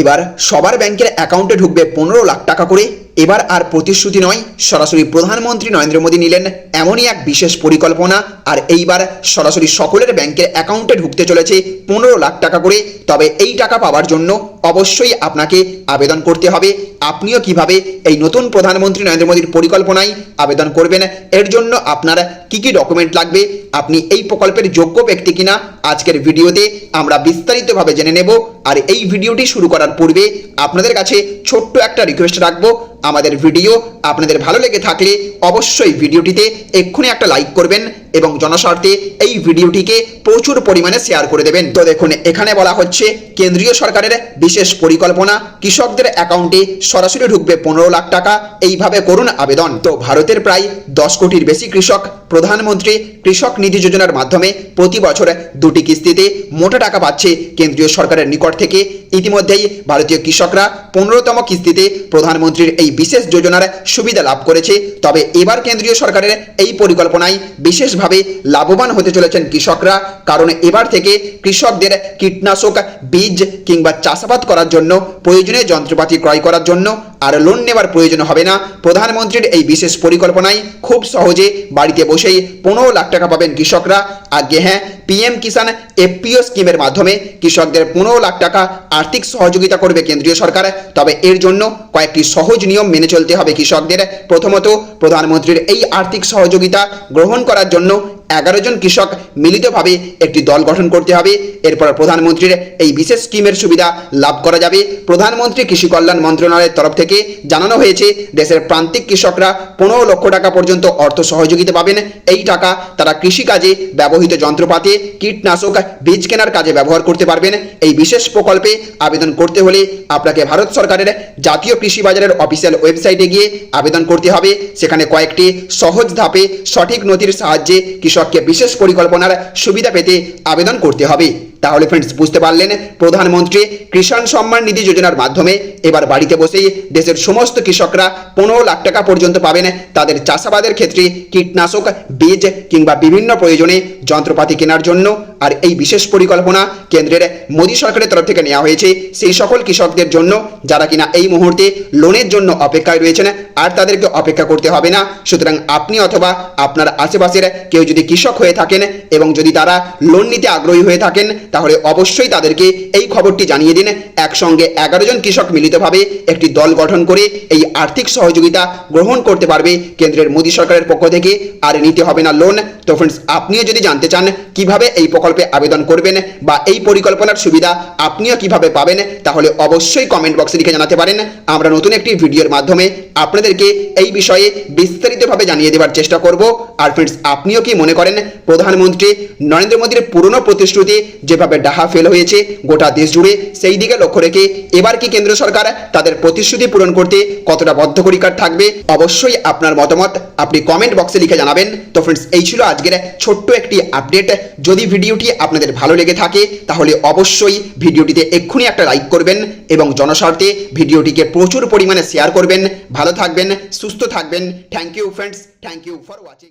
এবার সবার ব্যাংকের অ্যাকাউন্টে ঢুকবে পনেরো লাখ টাকা করে। এবার আর প্রতিশ্রুতি নয়, সরাসরি প্রধানমন্ত্রী নরেন্দ্র মোদী নিলেন এমনই এক বিশেষ পরিকল্পনা। আর এইবার সরাসরি সকলের ব্যাংকের অ্যাকাউন্টে ঢুকতে চলেছে পনেরো লাখ টাকা করে। তবে এই টাকা পাওয়ার জন্য অবশ্যই আপনাকে আবেদন করতে হবে। আপনিও কীভাবে এই নতুন প্রধানমন্ত্রী নরেন্দ্র মোদীর পরিকল্পনায় আবেদন করবেন, এর জন্য আপনার কি কি ডকুমেন্ট লাগবে, আপনি এই প্রকল্পের যোগ্য ব্যক্তি কিনা, আজকের ভিডিওতে আমরা বিস্তারিতভাবে জেনে নেব। আর এই ভিডিওটি শুরু করার পূর্বে আপনাদের কাছে ছোট্ট একটা রিকোয়েস্ট রাখব আমাদের ভিডিও আপনাদের ভালো লেগে থাকলে অবশ্যই ভিডিওটিতে এক্ষুনি একটা লাইক করবেন এবং জনস্বার্থে এই ভিডিওটিকে প্রচুর পরিমাণে শেয়ার করে দেবেন। তো দেখুন, এখানে বলা হচ্ছে, কেন্দ্রীয় সরকারের বিশেষ পরিকল্পনা, কৃষকদের অ্যাকাউন্টে সরাসরি ঢুকবে পনেরো লাখ টাকা, এইভাবে করুন আবেদন। তো ভারতের প্রায় দশ কোটির বেশি কৃষক, প্রধানমন্ত্রী কৃষক নিধি যোজনার মাধ্যমে প্রতি বছর দুটি কিস্তিতে মোটা টাকা পাচ্ছে কেন্দ্রীয় সরকারের নিকট থেকে। ইতিমধ্যেই ভারতীয় কৃষকরা পনেরোতম কিস্তিতে প্রধানমন্ত্রীর এই বিশেষ যোজনার সুবিধা লাভ করেছে। তবে এবার কেন্দ্রীয় সরকারের এই পরিকল্পনায় বিশেষভাবে লাভবান হতে চলেছেন কৃষকরা, কারণ এবার থেকে কৃষকদের কীটনাশক, বীজ কিংবা চাষাবাদ করার জন্য, প্রয়োজনীয় যন্ত্রপাতি ক্রয় করার জন্য আর লোন নেওয়ার প্রয়োজন হবে না। প্রধানমন্ত্রীর এই বিশেষ পরিকল্পনায় খুব সহজে বাড়িতে বসেই পনেরো লাখ টাকা পাবেন কৃষকরা। আগে হ্যাঁ পিএম কিষাণ এফপিও স্কিমের মাধ্যমে কৃষকদের পনেরো লাখ টাকা আর্থিক সহযোগিতা করবে কেন্দ্রীয় সরকার। তবে এর জন্য কয়েকটি সহজ নিয়ম মেনে চলতে হবে কৃষকদের। প্রথমত, প্রধানমন্ত্রীর এই আর্থিক সহযোগিতা গ্রহণ করার জন্য এগারো জন কৃষক মিলিতভাবে একটি দল গঠন করতে হবে। এরপর প্রধানমন্ত্রীর এই বিশেষ স্কিমের সুবিধা লাভ করা যাবে। প্রধানমন্ত্রী কৃষি কল্যাণ মন্ত্রণালয়ের তরফ থেকে জানানো হয়েছে, দেশের প্রান্তিক কৃষকরা পনেরো লক্ষ টাকা পর্যন্ত অর্থ সহযোগিতা পাবেন। এই টাকা তারা কৃষিকাজে ব্যবহৃত যন্ত্রপাতি, কীটনাশক, বীজ কেনার কাজে ব্যবহার করতে পারবেন। এই বিশেষ প্রকল্পে আবেদন করতে হলে আপনাকে ভারত সরকারের জাতীয় কৃষি বাজারের অফিসিয়াল ওয়েবসাইটে গিয়ে আবেদন করতে হবে। সেখানে কয়েকটি সহজ ধাপে সঠিক নথির সাহায্যে কৃষককে বিশেষ পরিকল্পনার সুবিধা পেতে আবেদন করতে হবে। তাহলে ফ্রেন্ডস বুঝতে পারলেন, প্রধানমন্ত্রী কিষাণ সম্মান নিধি যোজনার মাধ্যমে এবার বাড়িতে বসেই দেশের সমস্ত কৃষকরা পনেরো লাখ টাকা পর্যন্ত পাবেন। তাদের চাষাবাদের ক্ষেত্রে কীটনাশক, বীজ কিংবা বিভিন্ন প্রয়োজনে যন্ত্রপাতি কেনার জন্য। আর এই বিশেষ পরিকল্পনা কেন্দ্রের মোদী সরকারের তরফ থেকে নেওয়া হয়েছে সেই সকল কৃষকদের জন্য, যারা কিনা এই মুহূর্তে লোনের জন্য অপেক্ষায় রয়েছেন আর তাদেরকে অপেক্ষা করতে হবে না। সুতরাং আপনি অথবা আপনার আশেপাশের কেউ যদি কৃষক হয়ে থাকেন এবং যদি তারা লোন নিতে আগ্রহী হয়ে থাকেন তাহলে অবশ্যই তাদেরকে এই খবরটি জানিয়ে দিন। একসঙ্গে এগারো জন কৃষক মিলিতভাবে একটি দল গঠন করে এই আর্থিক সহযোগিতা গ্রহণ করতে পারবে কেন্দ্রের মোদী সরকারের পক্ষ থেকে। আর নিতে হবে না লোন তো ফ্রেন্ডস আপনিও যদি জানতে চান কীভাবে এই প্রকল্পে আবেদন করবেন বা এই পরিকল্পনার সুবিধা আপনিও কীভাবে পাবেন, তাহলে অবশ্যই কমেন্ট বক্সে লিখে জানাতে পারেন। আমরা নতুন একটি ভিডিওর মাধ্যমে আপনাদেরকে এই বিষয়ে বিস্তারিতভাবে জানিয়ে দেওয়ার চেষ্টা করব। আর ফ্রেন্ডস আপনিও কি মনে করেন? প্রধানমন্ত্রী নরেন্দ্র মোদীর পুরনো প্রতিশ্রুতি যেভাবে ডাহা ফেল হয়েছে, গোটা দেশ জুড়ে সেই দিকে লক্ষ্য রেখে এবার কি কেন্দ্র সরকার তাদের প্রতিশ্রুতি পূরণ করতে কতটা বদ্ধপরিকার থাকবে, অবশ্যই আপনার মতামত আপনি কমেন্ট বক্সে লিখে জানাবেন। তো ফ্রেন্ডস এই ছিল আজকের ছোট্ট একটি আপডেট যদি ভিডিওটি আপনাদের ভালো লেগে থাকে, তাহলে অবশ্যই ভিডিওটিতে এক্ষুনি একটা লাইক করবেন এবং জনস্বার্থে ভিডিওটিকে প্রচুর পরিমাণে শেয়ার করবেন। ভালো থাকবেন, সুস্থ থাকবেন। Thank you friends thank you for watching